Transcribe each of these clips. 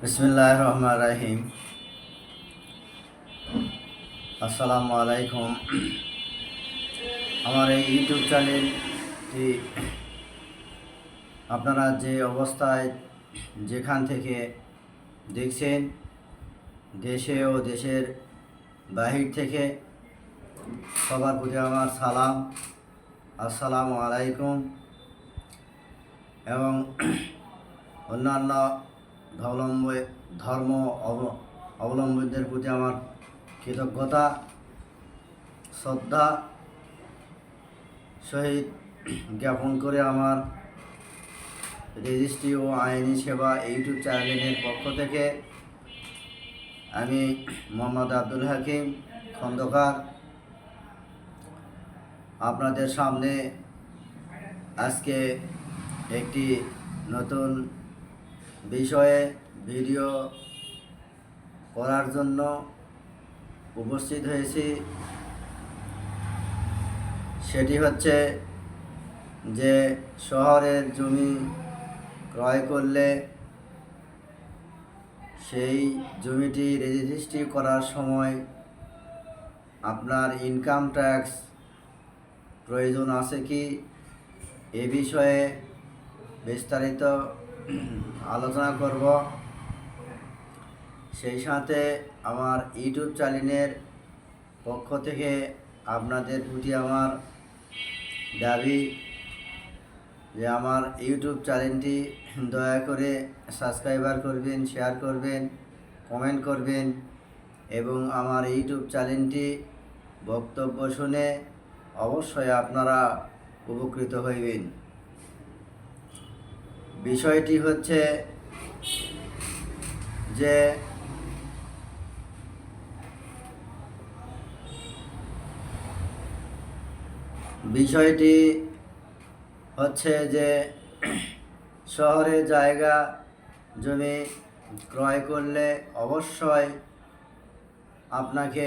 বিসমিল্লাহ রহমান রাহিম আসসালামু আলাইকুম আমার এই ইউটিউব চ্যানেলটি, আপনারা যে অবস্থায় যেখান থেকে দেখছেন, দেশে ও দেশের বাহির থেকে, সবার প্রতি আমার সালাম। আসসালামু আলাইকুম এবং অন্যান্য ধর্মাবলম্বী, ধর্ম অব- অবলম্বীদের প্রতি আমার কৃতজ্ঞতা, শ্রদ্ধা সহিত জ্ঞাপন করে আমার রেজিস্ট্রি ও আইনি সেবা ইউটিউব চ্যানেলের পক্ষ থেকে আমি মোহাম্মদ আব্দুল হাকিম খন্দকার আপনাদের সামনে আজকে একটি নতুন বিষয়ে ভিডিও করার জন্য উপস্থিত হয়েছি। সেটি হচ্ছে যে শহরের জমি ক্রয় করলে সেই জমিটি রেজিস্ট্রি করার সময় আপনার ইনকাম ট্যাক্স প্রয়োজন আছে কি? এ বিষয়ে বিস্তারিত আলোচনা করব। সেই সাথে আমার ইউটিউব চ্যানেলের পক্ষ থেকে আপনাদের প্রতি আমার দাবি যে আমার ইউটিউব চ্যানেলটি দয়া করে সাবস্ক্রাইবার করবেন, শেয়ার করবেন, কমেন্ট করবেন এবং আমার ইউটিউব চ্যানেলটি বক্তব্য শুনে অবশ্যই আপনারা উপকৃত হইবেন। বিষয়টি হচ্ছে যে বিষয়টি হচ্ছে যে শহরে জায়গা জমি ক্রয় করলে অবশ্যই আপনাকে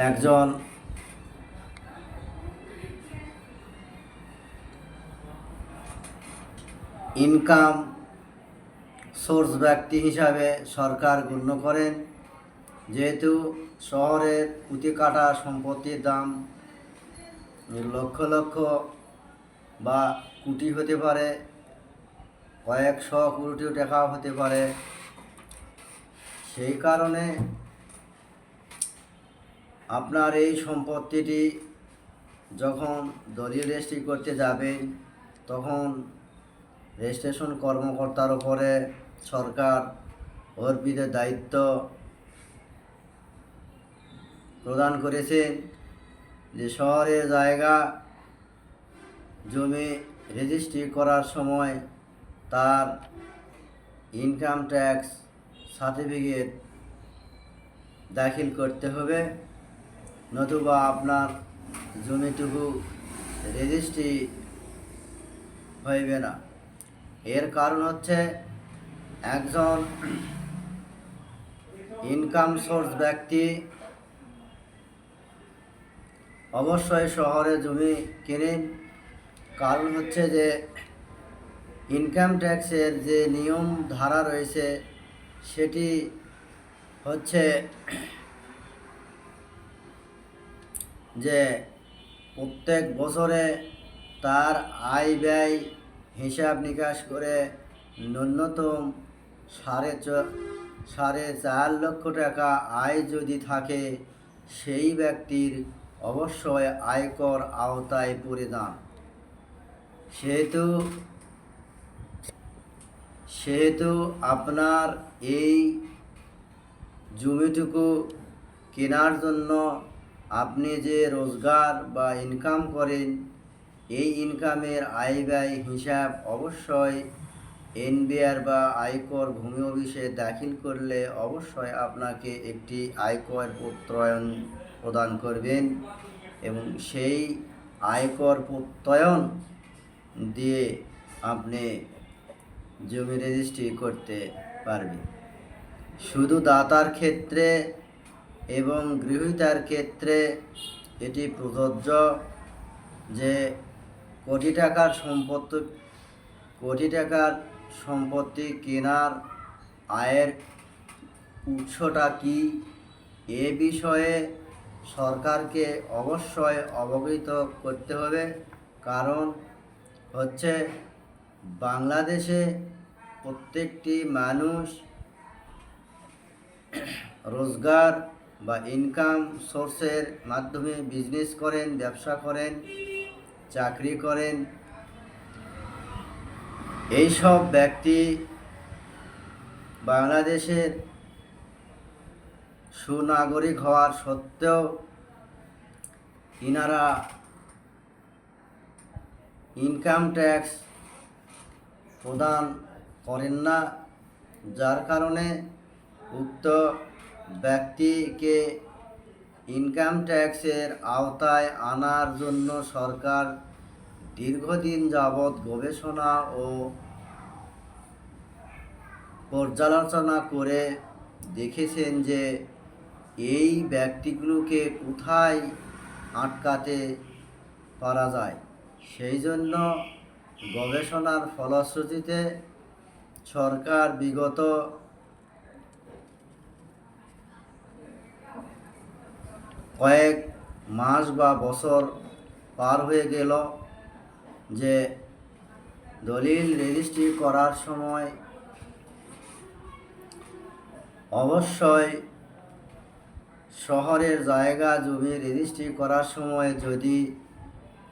একজন ইনকাম সোর্স ব্যক্তি হিসাবে সরকার গণ্য করেন। যেহেতু শহরের প্রতি কাটা সম্পত্তির দাম লক্ষ লক্ষ বা কোটি হতে পারে, কয়েকশো কোটি টাকাও হতে পারে। সেই কারণে আপনার এই সম্পত্তিটি যখন দলীয় রেজিস্ট্রি করতে যাবেন, তখন রেজিস্ট্রেশন কর্মকর্তার উপরে সরকার অর্পিত দায়িত্ব প্রদান করেছেন যে শহরের জায়গা জমি রেজিস্ট্রি করার সময় তার ইনকাম ট্যাক্স সার্টিফিকেট দাখিল করতে হবে, নতুবা আপনার জমিটুকু রেজিস্ট্রি হইবে না। এর কারণ হচ্ছে একজন ইনকাম সোর্স ব্যক্তি অবশ্যই শহরে জমি কেনেন কারণ হচ্ছে যে ইনকাম ট্যাক্সের যে নিয়ম ধারা রয়েছে, সেটি হচ্ছে যে প্রত্যেক বছরে তার আয় ব্যয় হিসাব নিকাশ করে ন্যূনতম সাড়ে সাড়ে চার লক্ষ টাকা আয় যদি থাকে, সেই ব্যক্তির অবশ্যই আয়কর আওতায় পড়ে যান। সেহেতু সেহেতু আপনার এই জমিটুকু কেনার জন্য আপনি যে রোজগার বা ইনকাম করেন এই ইনকামের আয় ব্যয় হিসাব অবশ্যই এনবিআর বা আয়কর ভূমি অফিসে দাখিল করলে অবশ্যই আপনাকে একটি আয়কর প্রত্যয়ন প্রদান করবেন এবং সেই আয়কর প্রত্যয়ন দিয়ে আপনি জমি রেজিস্ট্রি করতে পারবেন। শুধু দাতার ক্ষেত্রে এবং গৃহীতার ক্ষেত্রে এটি প্রযোজ্য যে কোটি টাকার সম্পত্তি, কোটি টাকার সম্পত্তি কেনার আয়ের উৎসটা কি? এ বিষয়ে সরকারকে অবশ্যই অবগত করতে হবে। কারণ হচ্ছে বাংলাদেশে প্রত্যেকটি মানুষ রোজগার বা ইনকাম সোর্সের মাধ্যমে বিজনেস করেন, ব্যবসা করেন। চাকরি করেন। এইসব ব্যক্তি বাংলাদেশের সুনাগরিক হওয়ার সত্ত্বেও ইনারা ইনকাম ট্যাক্স প্রদান করেন না, যার কারণে উক্ত ব্যক্তিকে ইনকাম ট্যাক্সের আওতায় আনার জন্য সরকার দীর্ঘদিন যাবৎ গবেষণা ও পর্যালোচনা করে দেখেছেন যে এই ব্যক্তিগুলোকে কোথায় আটকাতে পারা যায়। সেই জন্য গবেষণার ফলশ্রুতিতে সরকার বিগত কয়েক মাস বা বছর পার হয়ে গেল যে দলিল রেজিস্ট্রি করার সময় অবশ্যই শহরের জায়গা জমি রেজিস্ট্রি করার সময় যদি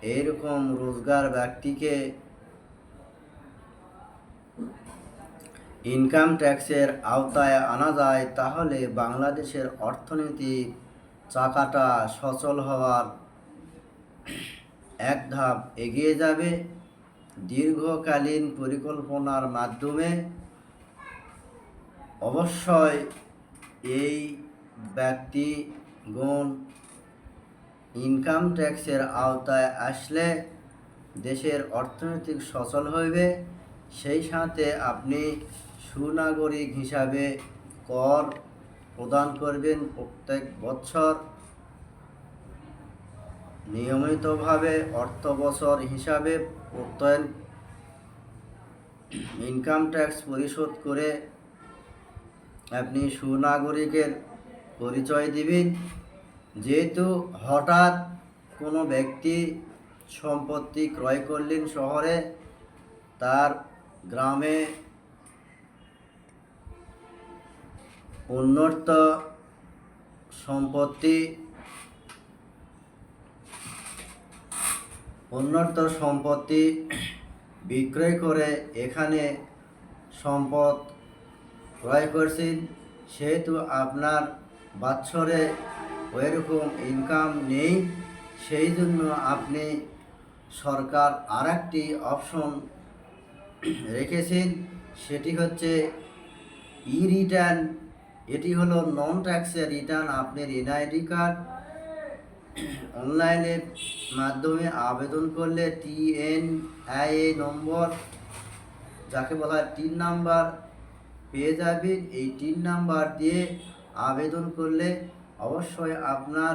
এইরকম রোজগার ব্যক্তিকে ইনকাম ট্যাক্সের আওতায় আনা যায়, তাহলে বাংলাদেশের অর্থনীতি চাকাটা সচল হওয়ার এক ধাপ এগিয়ে যাবে। দীর্ঘকালীন পরিকল্পনার মাধ্যমে অবশ্যই এই ব্যক্তিগণ ইনকাম ট্যাক্সের আওতায় আসলে দেশের অর্থনৈতিক সচল হইবে। সেই সাথে আপনি সুনাগরিক হিসাবে কর প্রদান করবেন প্রত্যেক বছর। নিয়মিতভাবে অর্থ বছর হিসাবে প্রত্যয়ন ইনকাম ট্যাক্স পরিশোধ করে আপনি সুনাগরিকের পরিচয় দিবেন। যেহেতু হঠাৎ কোনো ব্যক্তি সম্পত্তি ক্রয় করলেন শহরে, তার গ্রামে উন্নত সম্পত্তি উন্নত সম্পত্তি বিক্রয় করে এখানে সম্পদ ক্রয় করছেন, সেহেতু আপনার বাৎসরে ওইরকম ইনকাম নেই সেই জন্য আপনি সরকার আর একটি অপশন রেখেছেন, সেটি হচ্ছে ই রিটার্ন এটি হলো নন ট্যাক্সের রিটার্ন আপনার এনআইডি কার্ড অনলাইনের মাধ্যমে আবেদন করলে টিএন আই নম্বর, যাকে বলা হয় টিন নাম্বার, পেয়ে যাবেন। এই টিন নাম্বার দিয়ে আবেদন করলে অবশ্যই আপনার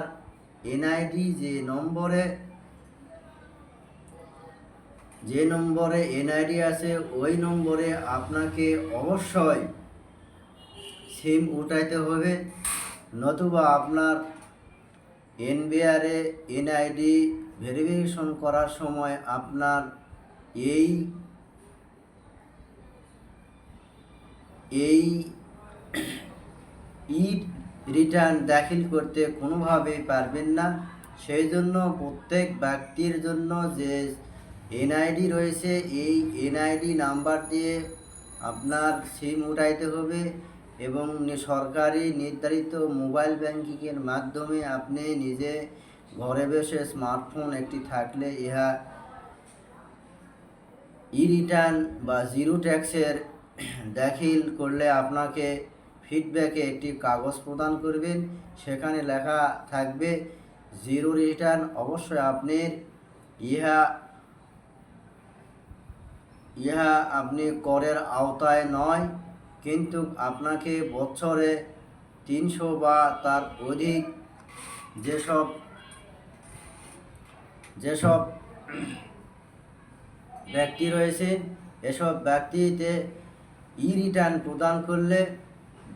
এনআইডি যে নম্বরে যে নম্বরে এনআইডি আছে, ওই নম্বরে আপনাকে অবশ্যই সিম উঠাইতে হবে। নতুবা আপনার এনবিআরে এনআইডি ভেরিফিকেশন করার সময় আপনার এই এই ই রিটার্ন দাখিল করতে কোনোভাবেই পারবেন না। সেই জন্য প্রত্যেক ব্যক্তির জন্য যে এনআইডি রয়েছে, এই এনআইডি নাম্বার দিয়ে আপনার সিম উঠাইতে হবে। এবং সরকারি নির্ধারিত মোবাইল ব্যাংকিংয়ের মাধ্যমে আপনি নিজে ঘরে বসে স্মার্টফোন একটি থাকলে ইহা ই রিটার্ন বা জিরো ট্যাক্সের দাখিল করলে আপনাকে ফিডব্যাকে একটি কাগজ প্রদান করবেন সেখানে লেখা থাকবে, জিরো রিটার্ন। অবশ্যই আপনি ইহা ইহা আপনি করের আওতায় নয়। কিন্তু আপনাকে বছরে তিনশো বা তার অধিক যেসব যেসব ব্যক্তি রয়েছে, এসব ব্যক্তিতে ই রিটার্ন প্রদান করলে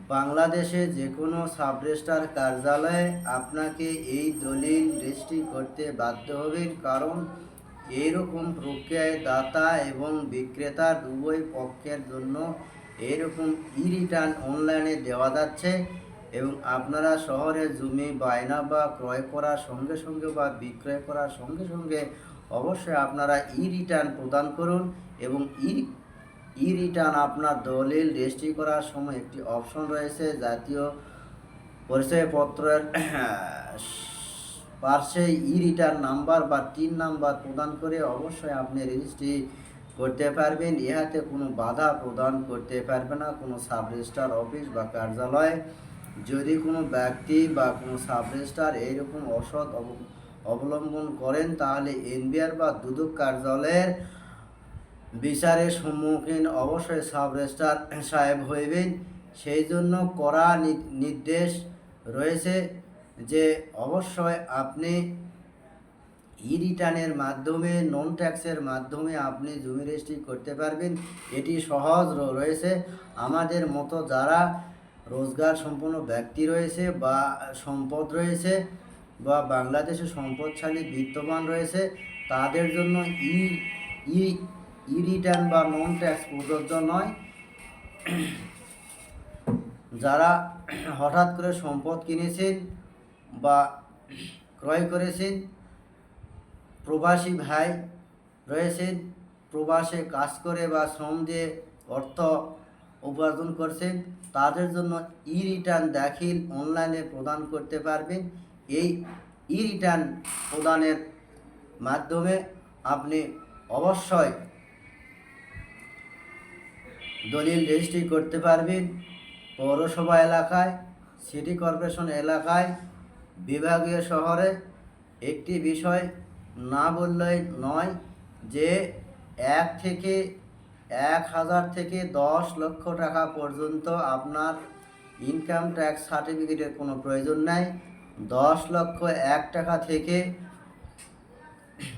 বাংলাদেশে যে কোনো সাবরেস্টার কার্যালয়ে আপনাকে এই দলিল রেজিস্ট্রি করতে বাধ্য হবেন কারণ এইরকম প্রক্রিয়ায় দাতা এবং বিক্রেতার উভয় পক্ষের জন্য এরকম ই রিটার্ন অনলাইনে দেওয়া যাচ্ছে এবং আপনারা শহরে জমি বায়না বা ক্রয় করার সঙ্গে সঙ্গে বা বিক্রয় করার সঙ্গে সঙ্গে অবশ্যই আপনারা ই রিটার্ন প্রদান করুন এবং ই ই রিটার্ন আপনার দলিল রেজিস্ট্রি করার সময় একটি অপশন রয়েছে জাতীয় পরিচয়পত্রের পার্শ্বে ই রিটার্ন নাম্বার বা টিন নাম্বার প্রদান করে অবশ্যই আপনি রেজিস্ট্রি করতে পারবেন ইহাতে কোনো বাধা প্রদান করতে পারবে না, কোনো সাব রেজিস্ট্রার অফিস বা কার্যালয়। যদি কোনো ব্যক্তি বা কোনো সাব রেজিস্ট্রার এইরকম অসৎ অব- অবলম্বন করেন, তাহলে এনবিআর বা দুদক কার্যালয়ের বিচারের সম্মুখীন অবশ্যই সাব রেজিস্ট্রার সাহেব হইবেন। সেই জন্য করা নির্দেশ রয়েছে যে, অবশ্যই আপনি ই রিটার্নের মাধ্যমে নন ট্যাক্সের মাধ্যমে আপনি জমি রেজিস্ট্রি করতে পারবেন। এটি সহজ রয়েছে। আমাদের মতো যারা রোজগার সম্পন্ন ব্যক্তি রয়েছে বা সম্পদ রয়েছে বা বাংলাদেশে সম্পদশালী বিত্তমান রয়েছে, তাদের জন্য ই ই ই রিটার্ন বা নন ট্যাক্স প্রযোজ্য নয়। যারা হঠাৎ করে সম্পদ কিনেছেন বা ক্রয় করেছেন প্রবাসী ভাই রয়েছেন, প্রবাসে কাজ করে বা শ্রম দিয়ে অর্থ উপার্জন করছেন, তাদের জন্য ই রিটার্ন দাখিল অনলাইনে প্রদান করতে পারবেন। এই ই রিটার্ন প্রদানের মাধ্যমে আপনি অবশ্যই দলিল রেজিস্ট্রি করতে পারবেন। পৌরসভা এলাকায় সিটি কর্পোরেশন এলাকায়, বিভাগীয় শহরে। একটি বিষয় না বললেই নয় যে এক থেকে এক হাজার থেকে দশ লক্ষ টাকা পর্যন্ত আপনার ইনকাম ট্যাক্স সার্টিফিকেটের কোনো প্রয়োজন নাই। দশ লক্ষ এক টাকা থেকে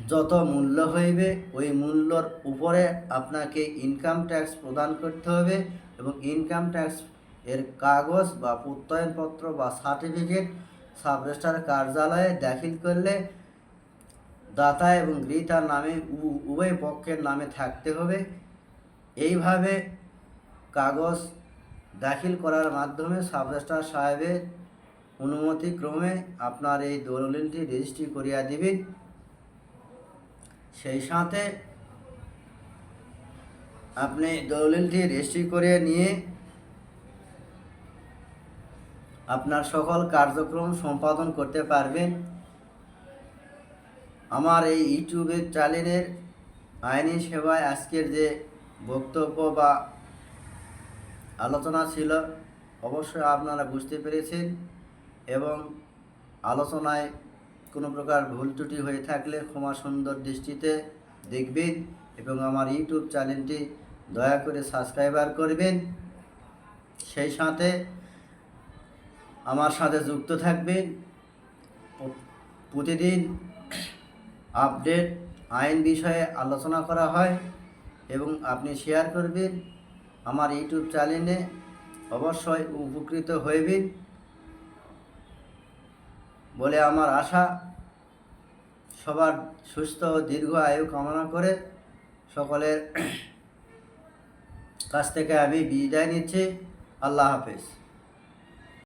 যত মূল্য হইবে, ওই মূল্যর উপরে আপনাকে ইনকাম ট্যাক্স প্রদান করতে হবে এবং ইনকাম ট্যাক্স এর কাগজ বা প্রত্যয়নপত্র বা সার্টিফিকেট সাব রেজিস্ট্রার কার্যালয়ে দাখিল করলে দাতা এবং গ্রহীতার নামে উভয় পক্ষের নামে থাকতে হবে। এইভাবে কাগজ দাখিল করার মাধ্যমে সাব রেজিস্ট্রার সাহেবের অনুমতি ক্রমে আপনার এই দলিলটি রেজিস্ট্রি করিয়া দিবেন সেই সাথে আপনি দলিলটি রেজিস্ট্রি করে নিয়ে আপনার সকল কার্যক্রম সম্পাদন করতে পারবেন। আমার এই ইউটিউবের চ্যানেলের আইনি সেবায় আজকের যে বক্তব্য বা আলোচনা ছিল, অবশ্যই আপনারা বুঝতে পেরেছেন এবং আলোচনায় কোনো প্রকার ভুল ত্রুটি হয়ে থাকলে ক্ষমা সুন্দর দৃষ্টিতে দেখবেন এবং আমার ইউটিউব চ্যানেলটি দয়া করে সাবস্ক্রাইবার করবেন। সেই সাথে আমার সাথে যুক্ত থাকবেন। প্রতিদিন আপডেট আইন বিষয়ে আলোচনা করা হয় এবং আপনি শেয়ার করবেন। আমার ইউটিউব চ্যানেলে অবশ্যই উপকৃত হইবেন বলে আমার আশা। সবার সুস্থ ও দীর্ঘ আয়ু কামনা করে সকলের কাছ থেকে আমি বিদায় নিচ্ছি। আল্লাহ হাফেজ।